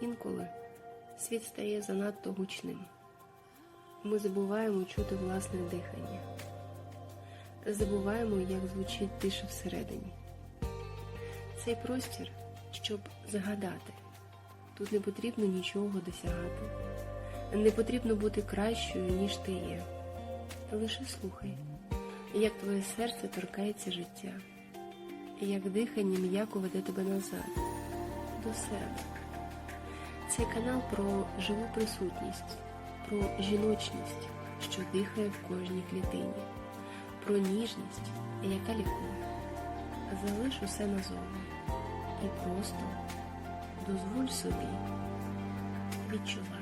Інколи світ стає занадто гучним. Ми забуваємо чути власне дихання, забуваємо, як звучить тиша всередині. Цей простір, щоб загадати. Тут не потрібно нічого досягати, не потрібно бути кращою, ніж ти є. Лише слухай, як твоє серце торкається життя, як дихання м'яко веде тебе назад, до себе. Цей канал про живу присутність, про жіночність, що дихає в кожній клітині, про ніжність, яка лікує. Залиш усе назовні і просто дозволь собі відчувати.